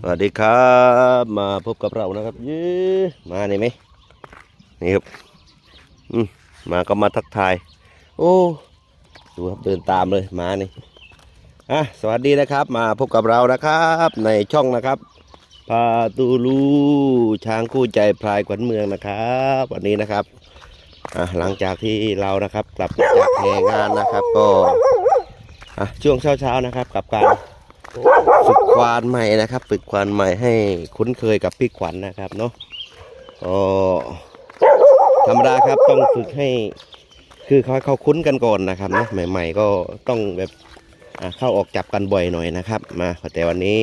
สวัสดีครับ มาพบกับเรานะครับเย้มานี่ไหมนี่ครับอืมมาก็มาทักทาย โอ้ดูครับเดินตามเลยมานี่อะสวัสดีนะครับ มาพบกับเรานะครับ ในช่องนะครับพาตูลูช้างคู่ใจพลายขวัญเมืองนะครับ วันนี้นะครับอะหลังจากที่เรานะครับกลับจากแพงานนะครับ ก็อะช่วงเช้าๆนะครับ กับการ ฝึกควานใหม่นะครับ ฝึกควานใหม่ให้คุ้นเคยกับพี่ขวัญนะครับเนาะก็ธรรมดาครับต้องฝึกให้คือเขาเขาคุ้นกันก่อนนะครับนะใหม่ ๆ ก็ต้องแบบเข้าออกจับกันบ่อยหน่อยนะครับมาแต่วันนี้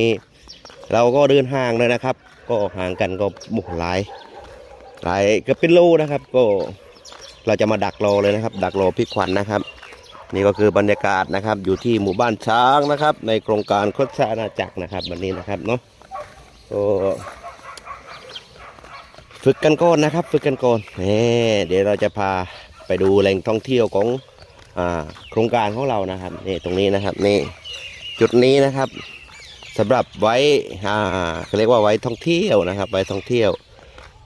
เราก็เดินห่างเลยนะครับ ก็ห่างกันก็โอ้โหลายหลายก็เป็นโลนะครับ ก็เราจะมาดักรอเลยนะครับ ดักรอพี่ขวัญนะครับ นี่ก็คือบรรยากาศนะครับอยู่ที่หมู่บ้านช้างนะครับ ในโครงการโคชอาณาจักรนะครับ วันนี้นะครับเนาะก็ฝึกกันก่อนนะครับ ฝึกกันก่อนนี่เดี๋ยวเราจะพาไปดูแหล่งท่องเที่ยวของอ่าโครงการของเรานะครับนี่ตรงนี้นะครับนี่จุดนี้นะครับสำหรับไว้อ่าเขาเรียกว่าไว้ท่องเที่ยวนะครับ ไว้ท่องเที่ยว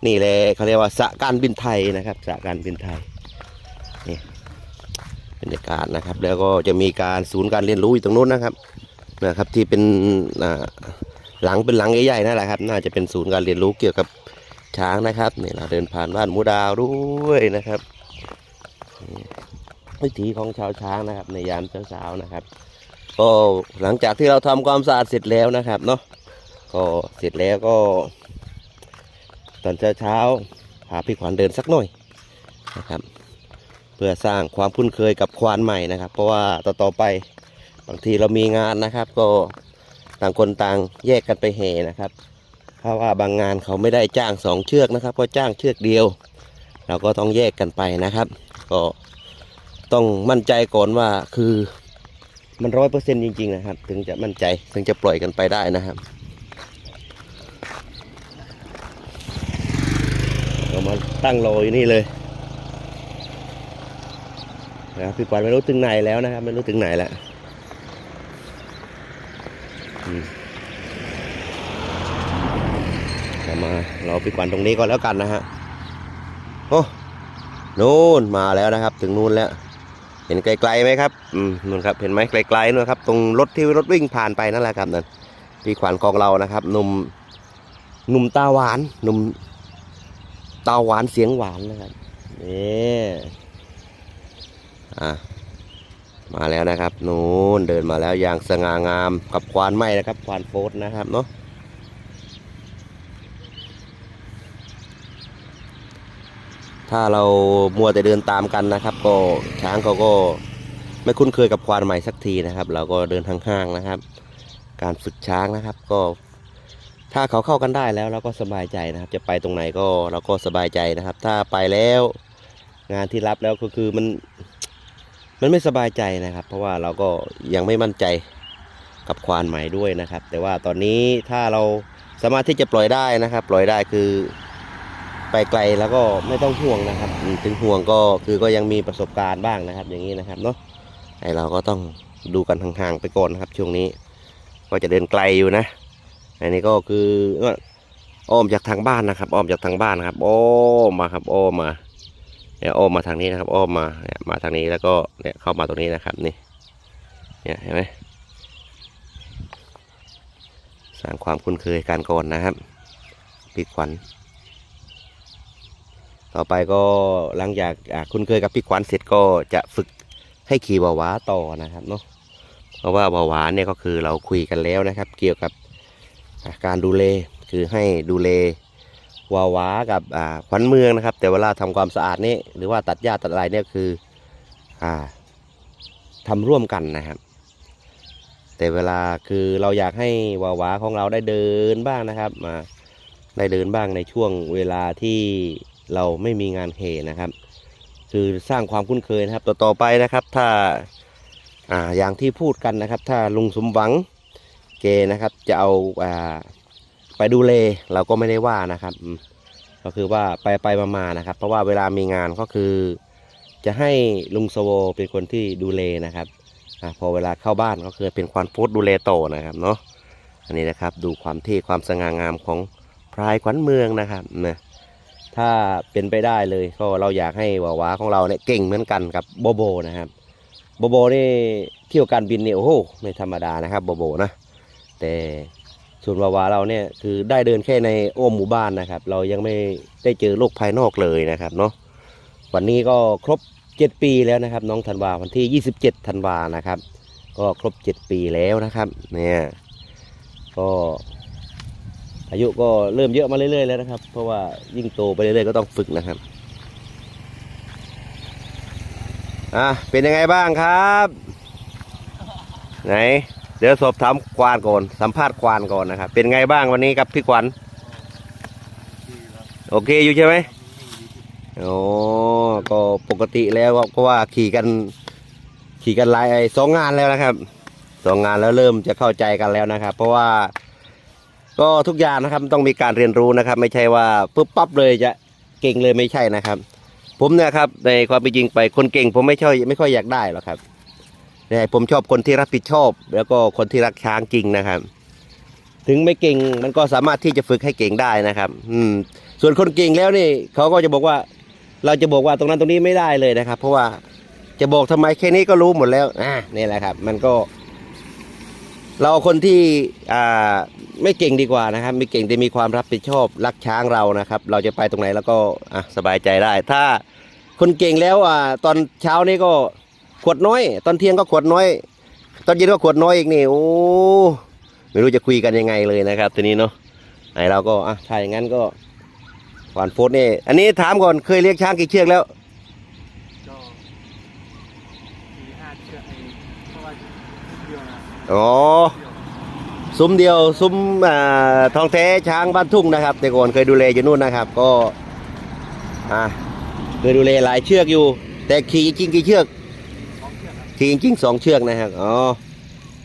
นี่เลยเขาเรียกว่าสะการบินไทยนะครับสะการบินไทยบ รยากาศนะครับ แล้วก็จะมีการศูนย์การเรียนรู้อยู่ตรงนู้นนะครับนะครับ ที่เป็นหลังเป็นหลังใหญ่ๆนั่นแหละครับ น่าจะเป็นศูนย์การเรียนรู้เกี่ยวกับช้างนะครับนี่เราเดินผ่านบ้านมูดาวด้วยนะครับวิถีของชาวช้างนะครับ ในยามเช้าๆนะครับ ก็หลังจากที่เราทำความสะอาดเสร็จแล้วนะครับเนาะก็เสร็จแล้วก็ ตอนเช้าๆพาพี่ขวัญเดินสักหน่อยนะครับ เพื่อสร้างความคุ้นเคยกับควานใหม่นะครับ เพราะว่าต่อต่อไปบางทีเรามีงานนะครับ ก็ต่างคนต่างแยกกันไปเหนะครับเพราะว่าบางงานเขาไม่ได้จ้างสองเชือกนะครับก็จ้างเชือกเดียว เราก็ต้องแยกกันไปนะครับ ก็ต้องมั่นใจก่อนว่าคือมันร้อยเปอร์เซ็นต์จริงๆนะครับ ถึงจะมั่นใจถึงจะปล่อยกันไปได้นะครับเรามาตั้งรออยู่นี่เลย นะครับพี่กวานไม่รู้ถึงไหนแล้วนะครับ ไม่รู้ถึงไหนแล้วมจะมาเราพี่กวานตรงนี้ก็แล้วกันนะฮะโอ้นู่นมาแล้วนะครับ ถึงนู่นแล้ว เห็นไกลๆไหมครับอืมนู่นครับเห็นไหมไกลๆนู่นครับ ตรงรถที่รถวิ่งผ่านไปนั่นแหละครับนั่นพี่ขวัญของเรานะครับหนุ่มหนุ่มตาหวานหนุ่มตาหวานเสียงหวานนะครับนี่ อะมาแล้วนะครับนู้นเดินมาแล้วอย่างสง่างามกับควานไม้นะครับ ควานโฟสนะครับเนาะถ้าเรามัวแต่เดินตามกันนะครับ ก็ช้างเขาก็ไม่คุ้นเคยกับควานใหม่สักทีนะครับ เราก็เดินทางห่างนะครับ การฝึกช้างนะครับ ก็ ถ้าเขาเข้ากันได้แล้วเราก็สบายใจนะครับ จะไปตรงไหนก็เราก็สบายใจนะครับ ถ้าไปแล้ว งานที่รับแล้วก็คือมัน มันไม่สบายใจนะครับ เพราะว่าเราก็ยังไม่มั่นใจกับควานใหม่ด้วยนะครับ แต่ว่าตอนนี้ถ้าเราสามารถที่จะปล่อยได้นะครับ ปล่อยได้คือไปไกลแล้วก็ไม่ต้องห่วงนะครับ ถึงห่วงก็คือก็ยังมีประสบการณ์บ้างนะครับ อย่างนี้นะครับเนาะไอเราก็ต้องดูกันห่างๆไปก่อนนะครับช่วงนี้ ก็จะเดินไกลอยู่นะอันนี้ก็คืออ้อมจากทางบ้านนะครับ อ้อมจากทางบ้านนะครับ อ้อมมาครับ อ้อมมา เนี่ยอ้อมมาทางนี้นะครับ อ้อมมาเนี่ยมาทางนี้แล้วก็เนี่ยเข้ามาตรงนี้นะครับนี่เนี่ยเห็นไหมสร้างความคุ้นเคยกันก่อนนะครับพี่ขวัญต่อไปก็หลังจากอ่าคุ้นเคยกับพี่ขวัญเสร็จก็จะฝึกให้ขี่วาวาต่อนะครับเนาะเพราะว่าวาวาเนี่ยก็คือเราคุยกันแล้วนะครับ เกี่ยวกับการดูแลคือให้ดูแล วาวากับอ่าขวัญเมืองนะครับ แต่เวลาทำความสะอาดนี่หรือว่าตัดหญ้าตัดอะไรเนี่ยคืออ่าทำร่วมกันนะครับ แต่เวลาคือเราอยากให้วาวาของเราได้เดินบ้างนะครับมาได้เดินบ้างในช่วงเวลาที่เราไม่มีงานเหนะครับ คือสร้างความคุ้นเคยนะครับ ต่อต่อไปนะครับ ถ้าอ่าอย่างที่พูดกันนะครับ ถ้าลุงสมหวังเกนะครับ จะเอาอ่า ไปดูเลเราก็ไม่ได้ว่านะครับก็คือว่าไปไปมามานะครับ เพราะว่าเวลามีงานก็คือ จะให้ลุงสโวเป็นคนที่ดูเลนะครับอพอเวลาเข้าบ้านก็คือเป็นควานฟูดดูเลโตนะครับเนาะอันนี้นะครับดูความเท่ความสง่างามของพรายขวัญเมืองนะครับนะถ้าเป็นไปได้เลยก็เราอยากให้วาวาของเราเนี่ยเก่งเหมือนกันกับโบโบนะครับโบโบนี่เที่ยวการบินเนี่ยโอ้โหไม่ธรรมดานะครับโบโบนะแต่ ส่วนวาวาเราเนี่ยคือได้เดินแค่ในโอ้อมหมู่บ้านนะครับ เรายังไม่ได้เจอโลกภายนอกเลยนะครับเนาะวันนี้ก็ครบ 7 ปีแล้วนะครับ น้องธันวาวันที่ 27ธันวานะครับ ก็ครบ 7 ปีแล้วนะครับเนี่ยก็อายุก็เริ่มเยอะมาเรื่อยๆแล้วนะครับ เพราะว่ายิ่งโตไปเรื่อยๆก็ต้องฝึกนะครับอะเป็นยังไงบ้างครับ ไหน เดี๋ยวสอบถามควานก่อน สัมภาษณ์ควานก่อนนะครับ เป็นไงบ้างวันนี้ครับพี่ขวัญโอเคอยู่ใช่ไหมโอ้ก็ปกติแล้วก็ว่าขี่กัน ขี่กันหลายสองงานแล้วนะครับสองงานแล้วเริ่มจะเข้าใจกันแล้วนะครับ เพราะว่า ก็ทุกอย่างนะครับต้องมีการเรียนรู้นะครับ ไม่ใช่ว่าปุ๊บปั๊บเลยจะเก่งเลยไม่ใช่นะครับ ผมเนี่ยครับในความเป็นจริงไปคนเก่ง ผมไม่ช่อยไม่ค่อยอยากได้หรอกครับ แต่ผมชอบคนที่รับผิดชอบ แล้วก็คนที่รักช้างจริงนะครับ ถึงไม่เก่งมันก็สามารถที่จะฝึกให้เก่งได้นะครับ อืม ส่วนคนเก่งแล้วนี่เขาก็จะบอกว่า เราจะบอกว่าตรงนั้นตรงนี้ไม่ได้เลยนะครับ เพราะว่าจะบอกทำไมแค่นี้ก็รู้หมดแล้วอ่านี่แหละครับ มันก็ เราคนที่อ่าไม่เก่งดีกว่านะครับ ไม่เก่งแต่มีความรับผิดชอบรักช้างเรานะครับ เราจะไปตรงไหนแล้วก็อะสบายใจได้ ถ้าคนเก่งแล้วอ่าตอนเช้านี่ก็ ขวดน้อย ตอนเที่ยงก็ขวดน้อย ตอนเย็นก็ขวดน้อยอีกนี่โอ้ไม่รู้จะคุยกันยังไงเลยนะครับทีนี้เนาะไอเราก็อะถ้าอย่างนั้นก็หวานโฟดนี่ อันนี้ถามก่อนเคยเลี้ยงช้างกี่เชือกแล้วก็สี่ห้าเชือกเองเพราะว่าเดียวนะอ๋อเดียวซุ้มเดียวซุ้มอ่าทองแท้ช้างบ้านทุ่งนะครับ แต่ก่อนเคยดูแลอยู่นู่นนะครับ ก็อ่าเคยดูแลหลายเชือกอยู่ แต่ขี่จริงๆกี่เชือกส องเชือกครับขี่จริงๆสองเชือกนะครับอ๋อ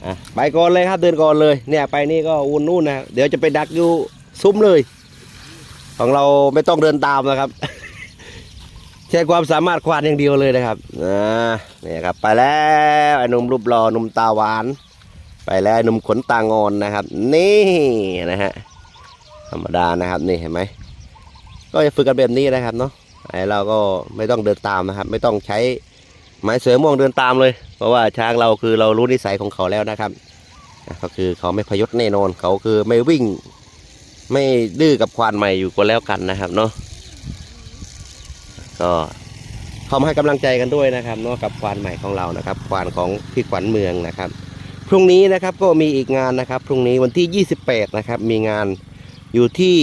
อะไปก่อนเลยครับเดินก่อนเลยเนี่ยไปนี่ก็อุ่นนู่นนะเดี๋ยวจะไปดักอยู่ซุ้มเลย ของเราไม่ต้องเดินตามนะครับ ใช้ความสามารถควานอย่างเดียวเลยนะครับอ่าเนี่ยครับไปแล้วไอ้หนุ่มรูปหล่อหนุ่มตาหวาน ไปแล้วไอ้หนุ่มขนตางอนนะครับ นี่นะฮะธรรมดานะครับนี่เห็นไหมก็จะฝึกกันแบบนี้นะครับเนาะไอ้เราก็ไม่ต้องเดินตามนะครับ ไม่ต้องใช้ ไม้เสือม่วงเดินตามเลย เพราะว่าช้างเราคือเรารู้นิสัยของเขาแล้วนะครับก็คือเขาไม่พยศแน่นอนเขาคือไม่วิ่ง ไม่ดื้อกับควานใหม่อยู่ก็แล้วกันนะครับเนาะก็เข้ามาให้กำลังใจกันด้วยนะครับเนาะกับควานใหม่ของเรานะครับ ควานของพี่ขวัญเมืองนะครับ พรุ่งนี้นะครับก็มีอีกงานนะครับ พรุ่งนี้วันที่ 28 นะครับ มีงานอยู่ที่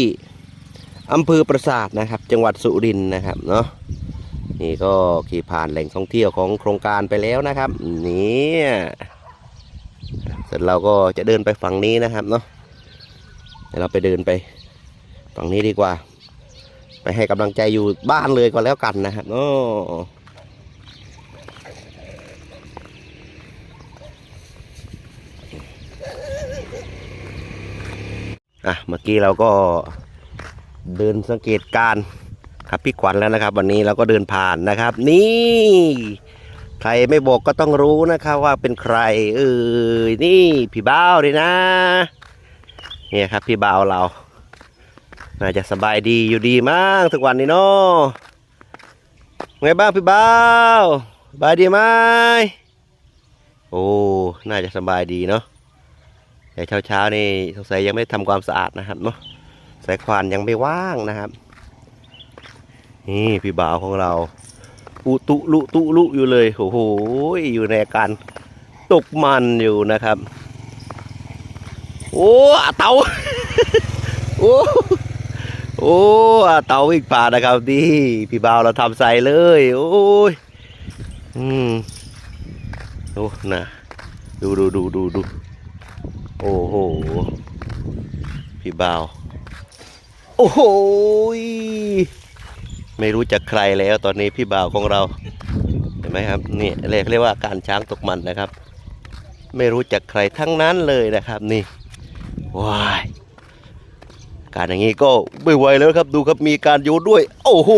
อำเภอปราสาทนะครับ จังหวัดสุรินทร์นะครับเนาะ นี่ก็ขี่ผ่านแหล่งท่องเที่ยวของโครงการไปแล้วนะครับ นี่เสร็จเราก็จะเดินไปฝั่งนี้นะครับเนาะเดี๋ยวเราไปเดินไปฝั่งนี้ดีกว่า ไปให้กำลังใจอยู่บ้านเลยก็แล้วกันนะครับเนาะอะเมื่อกี้เราก็เดินสังเกตการ ครับพี่ขวัญแล้วนะครับ วันนี้เราก็เดินผ่านนะครับ นี่ ใครไม่บอกก็ต้องรู้นะครับว่าเป็นใคร เออนี่พี่บ้าวเลยนะ เนี่ยครับพี่บ่าวเรา น่าจะสบายดีอยู่ดีมากทุกวันนี้เนาะไงบ้างพี่บ้าวสบายดีไหมโอ้น่าจะสบายดีเนาะแต่เช้าๆนี่สงสัยยังไม่ทำความสะอาดนะครับเนาะสายควานยังไม่ว่างนะครับ นี่พี่บ่าวของเรา อุตุลุตุลุอยู่เลยโอ้โหอยู่ในการตกมันอยู่นะครับ โอ้เตาโอ้โอ้เตาวิ่งป่านะครับดีพี่บ่าวเราทำใส่เลย โอ้ยอืมโอ้นะดูดูดูดูดูโอ้โหพี่บ่าว โอ้โหย ไม่รู้จักใครแล้วตอนนี้พี่บ่าวของเรา เห็นไหมครับนี่เรียกเรียกว่าการช้างตกมันนะครับ ไม่รู้จักใครทั้งนั้นเลยนะครับนี่ว้ายการอย่างนี้ก็ไม่ไหวแล้วครับ ดูครับมีการโยนด้วย โอ้โห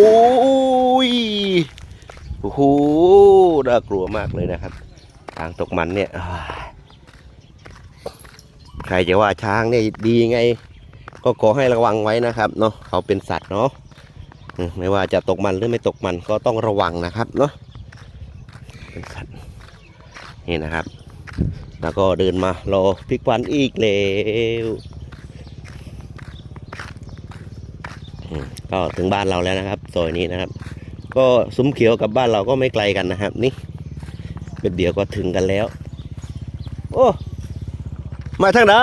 โอ้โหน่ากลัวมากเลยนะครับทางตกมันเนี่ยใครจะว่าช้างเนี่ยดีไง ก็ขอให้ระวังไว้นะครับเนาะเขาเป็นสัตว์เนาะ ไม่ว่าจะตกมันหรือไม่ตกมันก็ต้องระวังนะครับเนาะนี่นะครับ แล้วก็เดินมารอพลิกวันอีกแล้วก็ถึงบ้านเราแล้วนะครับซอยนี้นะครับ ก็ซุ้มเขียวกับบ้านเราก็ไม่ไกลกันนะครับ นี่เป็นเดี๋ยวก็ถึงกันแล้ว โอ้ มาทางใด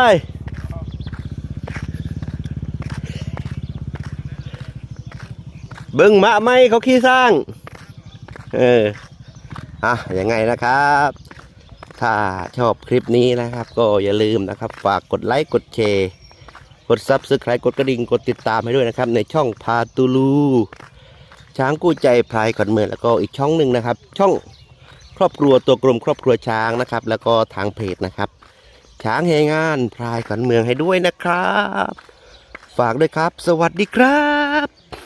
เบิ้งมาไหมเขาขี้สร้าง เออ อะยังไงนะครับ ถ้าชอบคลิปนี้นะครับ ก็อย่าลืมนะครับ ฝากกดไลค์กดแชร์กดซับสไครต์กดกระดิ่งกดติดตามให้ด้วยนะครับ ในช่องพาตูลูช้างกู้ใจพลายขวัญเมืองแล้วก็อีกช่องหนึ่งนะครับ ช่องครอบครัวตัวกลมครอบครัวช้างนะครับ แล้วก็ทางเพจนะครับ ช้างเฮงานพลายขวัญเมืองให้ด้วยนะครับ ฝากด้วยครับ สวัสดีครับ